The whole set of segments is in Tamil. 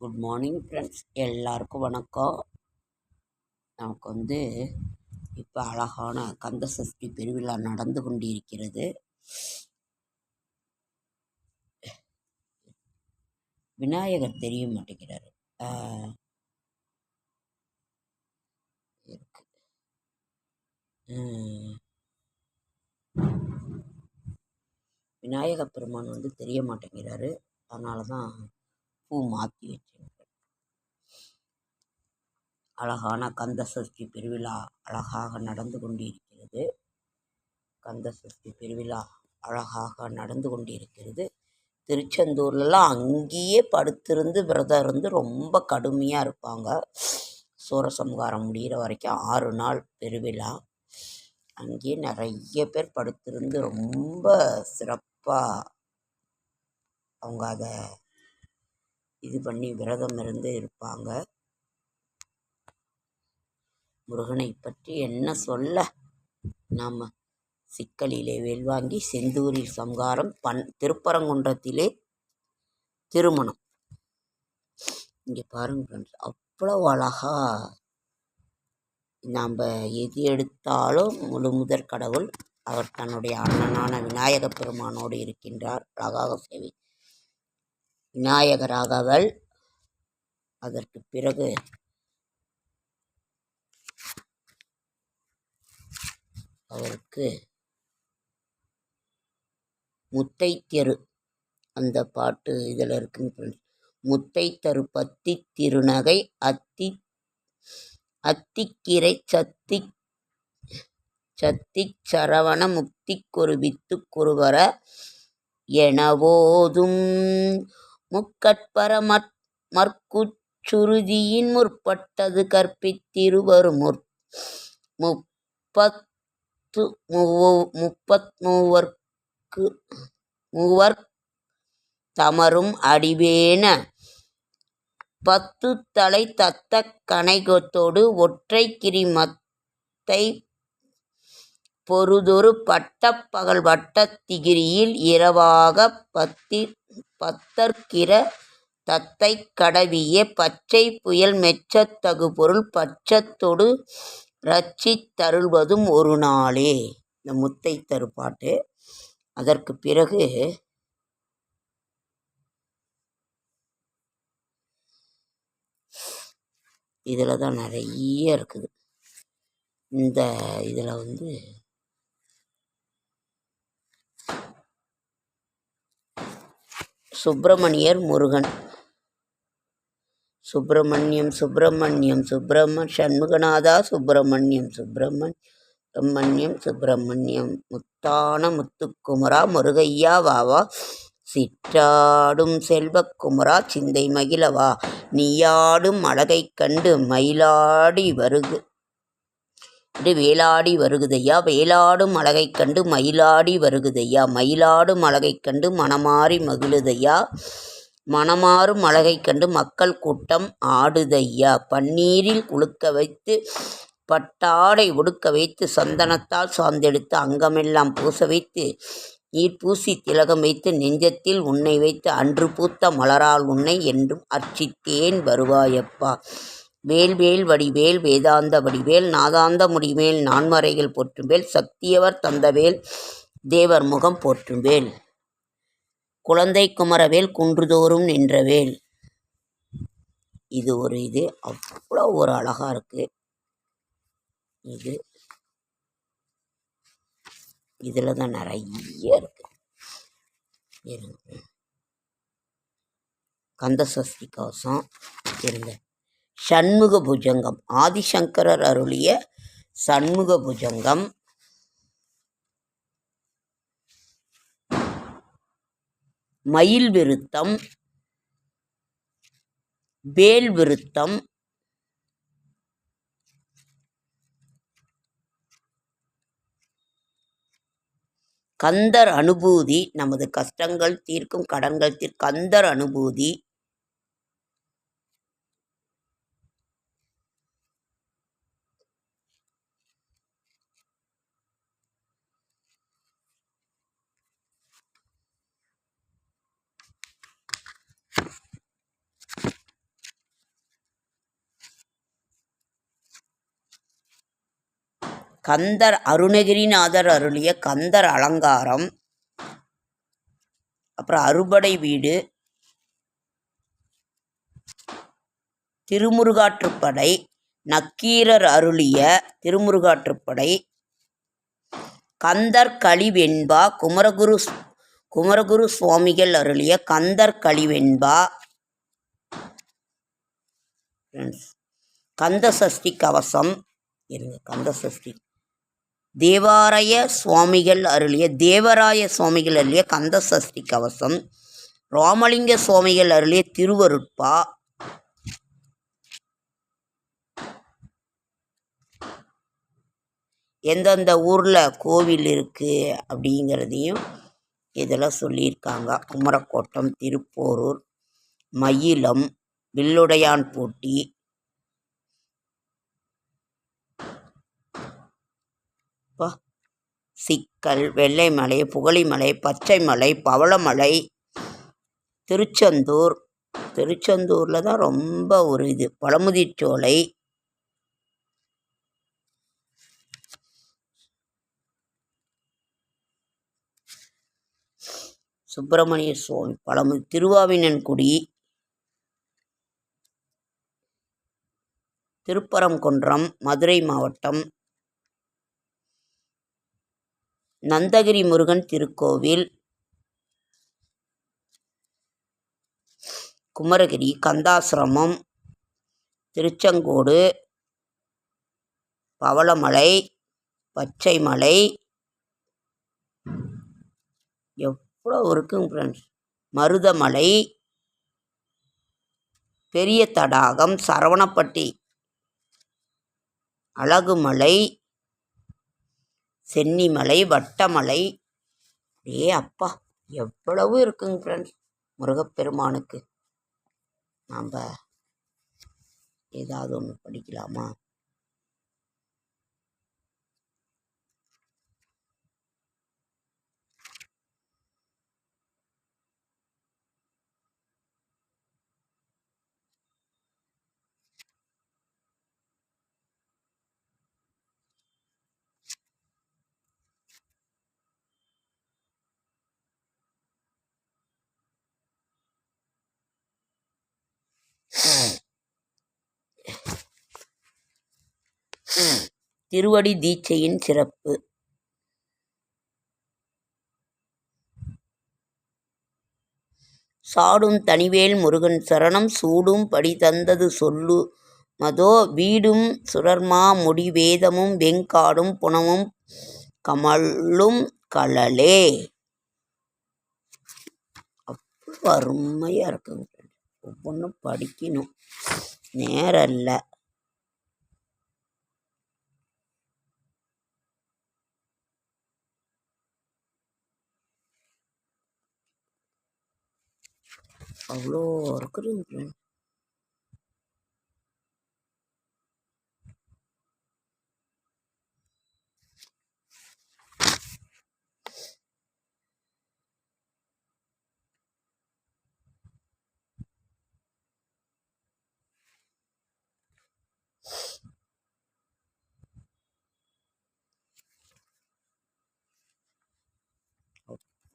குட் மார்னிங் ஃப்ரெண்ட்ஸ் எல்லாருக்கும் வணக்கம். நமக்கு வந்து இப்போ அழகான கந்த சஷ்டி பெருவிழா நடந்து கொண்டிருக்கிறது. விநாயகர் தெரிய மாட்டேங்கிறாரு. ஆஹ், இருக்கு. பெருமான் வந்து தெரிய மாட்டேங்கிறாரு. அதனால தான் பூ மாற்றி வச்சேன் அழகான கந்த சஷ்டி பெருவிழா அழகாக நடந்து கொண்டிருக்கிறது. கந்த சஷ்டி பெருவிழா அழகாக நடந்து கொண்டிருக்கிறது. திருச்செந்தூர்லலாம் அங்கேயே படுத்திருந்து விரதம் இருந்து ரொம்ப கடுமையாக இருப்பாங்க. சூரசம்காரம் முடிகிற வரைக்கும் ஆறு நாள் பெருவிழா. அங்கேயே நிறைய பேர் படுத்திருந்து ரொம்ப சிறப்பாக அவங்க அதை இது பண்ணி விரதம் இருந்து இருப்பாங்க. முருகனை பற்றி என்ன சொல்ல? நாம் சிக்கலிலே வேல்வாங்கி செந்தூரில் சம்ஹாரம் பன் திருப்பரங்குன்றத்திலே திருமணம். இங்கே பாருங்க அவ்வளோ அழகா நாம் எது எடுத்தாலும் முழு முதற் கடவுள் அவர் தன்னுடைய அண்ணனான விநாயகப் பெருமானோடு இருக்கின்றார் அழகாக சேவை விநாயகராகவல் அதற்கு பிறகு அவருக்கு முத்தை தெரு அந்த பாட்டு இதில் இருக்குங்க முத்தை தரு பத்தி திருநகை அத்தி அத்திக்கிரை சத்தி சத்தி சரவண முக்தி குருவித்து குருவர எனவோதும் முக்கட்பரமற் மற்குச்சுருதியின் முற்பட்டது கற்பித்திருவரு முற் முப்பத்து மூவோ முப்பத்மூவர்க்கு மூவர் தமரும் அடிவேன. பத்து தலை தத்த கணைகத்தோடு ஒற்றை கிரிமத்தை பொருதொரு பட்டப்பகல் வட்டத் திகிரியில் இரவாக பத்தி பத்தர்க்கிர தத்தை கடவிய பச்சை புயல் மெச்சத் தகுபொருள் பச்சத்தொடு ரட்சித் தருள்வதும் ஒரு நாளே. இந்த முத்தை தரு பாட்டு. அதற்கு பிறகு இதில் தான் நிறைய இருக்குது. இந்த இதில் வந்து சுப்பிரமணியர் முருகன். சுப்பிரமணியம் சுப்பிரமணியம் சுப்பிரம சண்முகநாதா சுப்பிரமணியம் சுப்பிரமண் சுப்பிரமணியம் சுப்பிரமணியம் முத்தான முத்துக்குமரா முருகையா வாவா சிற்றாடும் செல்வக்குமரா சிந்தை மகிழவா நீயாடும் அழகைக் கண்டு மயிலாடி வருகு. இது வேலாடி வருகுதையா? வேலாடும் அழகைக் கண்டு மயிலாடி வருகுதையா? மயிலாடும் அழகைக் கண்டு மனமாறி மகிழுதையா? மனமாறும் அழகைக் கண்டு மக்கள் கூட்டம் ஆடுதையா? பன்னீரில் குளுக்க வைத்து பட்டாடை உடுக்க வைத்து சந்தனத்தால் சார்ந்தெடுத்து அங்கமெல்லாம் பூச வைத்து நீர் பூசி திலகம் வைத்து நெஞ்சத்தில் உன்னை வைத்து அன்று பூத்த மலரால் உன்னை என்றும் அர்ச்சித்தேன் வருவாயப்பா. வேல் வேல் வடிவேல் வேதாந்த வடிவேல் நாதாந்த முடிவேல் நான்மறைகள் போற்றும்பேல் சக்தியவர் தந்தவேல் தேவர் முகம் போற்றும்பேல். குழந்தை குமரவேல் குன்றுதோறும் நின்றவேல். இது ஒரு இது. அவ்வளோ ஒரு அழகாக இருக்குது இது. இதில் தான் நிறைய இருக்குது இருங்க. கந்த சஷ்டி கவசம். இருங்க. சண்முக புஜங்கம் ஆதிசங்கரர் அருளிய சண்முக புஜங்கம் மயில் விருத்தம் வேல் விருத்தம் கந்தர் அனுபூதி நமது கஷ்டங்கள் தீர்க்கும் கடன்கள் தீர் கந்தர் அனுபூதி. கந்தர் அருணகிரிநாதர் அருளிய கந்தர் அலங்காரம். அப்புறம் அறுபடை வீடு. திருமுருகாற்றுப்படை. நக்கீரர் அருளிய திருமுருகாற்றுப்படை. கந்தர் கழிவெண்பா. குமரகுரு குமரகுரு சுவாமிகள் அருளிய கந்தர் கழிவெண்பா. கந்த சஷ்டி கவசம். இருங்க கந்த சஷ்டி தேவாலய சுவாமிகள் அருளிய தேவராய சுவாமிகள் அருளிய கந்த சஷ்டி கவசம் ராமலிங்க சுவாமிகள் அருளிய திருவருட்பா எந்தெந்த ஊரில் கோவில் இருக்குது அப்படிங்கிறதையும் இதில் சொல்லியிருக்காங்க. குமரக்கோட்டம் திருப்போரூர் மயிலம் வில்லுடையான் போட்டி பா சிக்கல் வெள்ளைமலை புகழிமலை பச்சைமலை பவளமலை திருச்செந்தூர். திருச்செந்தூரில் தான் ரொம்ப ஒரு இது. பழமுதிர்ச்சோலை சுப்பிரமணிய சுவாமி பழமு திருவாவினன்குடி. திருப்பரங்குன்றம் மதுரை மாவட்டம். நந்தகிரி முருகன் திருக்கோவில். குமரகிரி கந்தாசிரமம். திருச்செங்கோடு. பவளமலை. பச்சைமலை. எவ்வளோ இருக்குங்க ஃப்ரெண்ட்ஸ் மருதமலை. பெரிய தடாகம் சரவணப்பட்டி. அழகுமலை. சென்னிமலை வட்டமலை. அப்படியே அப்பா எவ்வளவு இருக்குங்க ஃப்ரெண்ட்ஸ் முருகப்பெருமானுக்கு. நாம் ஏதாவது ஒன்று படிக்கலாமா? திருவடி தீட்சையின் சிறப்பு. சாடும் தனிவேல் முருகன் சரணம் சூடும் படி தந்தது சொல்லு மதோ வீடும் சுரர்மா முடி வேதமும் வெங்காடும் புனமும் கமலும் கலலே அவ்வளோ அருமையாக இருக்குங்க. ஒவ்வொன்றும் படிக்கணும். நேரம் இல்லை அவ்வளோ இருக்குதுங்க ஃப்ரெண்ட்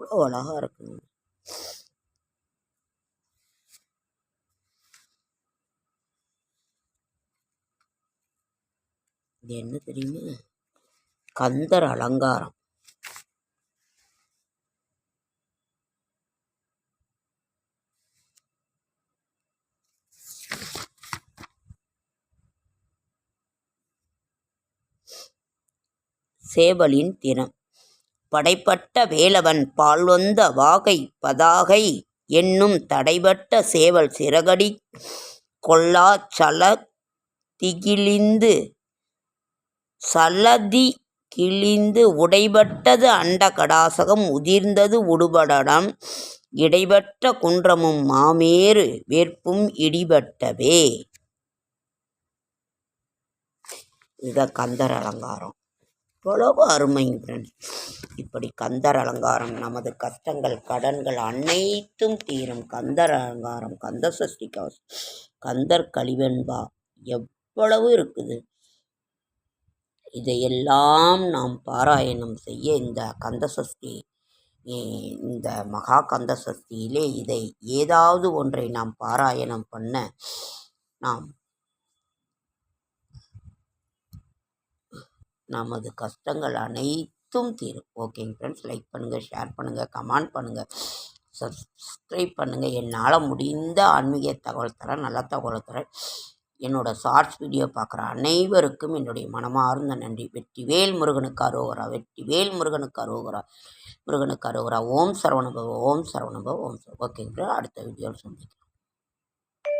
அவ்வளோ அழகாக இருக்குங்க. இது என்ன தெரியுமா? கந்தர் அலங்காரம். சேவலின் தினம். படைப்பட்ட வேலவன் பால்வந்த வாகை பதாகை என்னும் தடைபட்ட சேவல் சிறகடி கொல்லா சல திகிழிந்து சலதி கிழிந்து உடைபட்டது அண்ட கடாசகம் உதிர்ந்தது உடுபடடம் இடைபட்ட குன்றமும் மாமேறு வேற்பும் இடிபட்டவே. இதை கந்தர் அலங்காரம். எவ்வளவு அருமைங்க ஃப்ரெண்ட்ஸ் இப்படி கந்தர் அலங்காரம் நமது கஷ்டங்கள் கடன்கள் அனைத்தும் தீரும். கந்தர் அலங்காரம் கந்த சஷ்டி கவசம் கந்தர் கலிவெண்பா எவ்வளவு இருக்குது. இதையெல்லாம் நாம் பாராயணம் செய்ய இந்த கந்தசஷ்டி இந்த மகா கந்த சஷ்டியிலே இதை ஏதாவது ஒன்றை நாம் பாராயணம் பண்ண நாம் நமது கஷ்டங்கள் அனைத்தும் தீரும். ஓகேங்க ஃப்ரெண்ட்ஸ் லைக் பண்ணுங்கள் ஷேர் பண்ணுங்கள் கமெண்ட் பண்ணுங்கள் சப்ஸ்கிரைப் பண்ணுங்கள் என்னால் முடிந்த ஆன்மீக தகவல் தரேன் நல்ல தகவல் தரேன். என்னோடய ஷார்ட்ஸ் வீடியோ பார்க்குற அனைவருக்கும் என்னுடைய மனமார்ந்த நன்றி. வெற்றிவேல் முருகனுக்கு அரோகரா வெற்றிவேல் முருகனுக்கு அரோகரா முருகனுக்கு அரோகரா. ஓம் சரவணபவ ஓம் சரவணபவ ஓம் சரவ. ஓகேங்க அடுத்த வீடியோவில் சந்திக்கிறேன்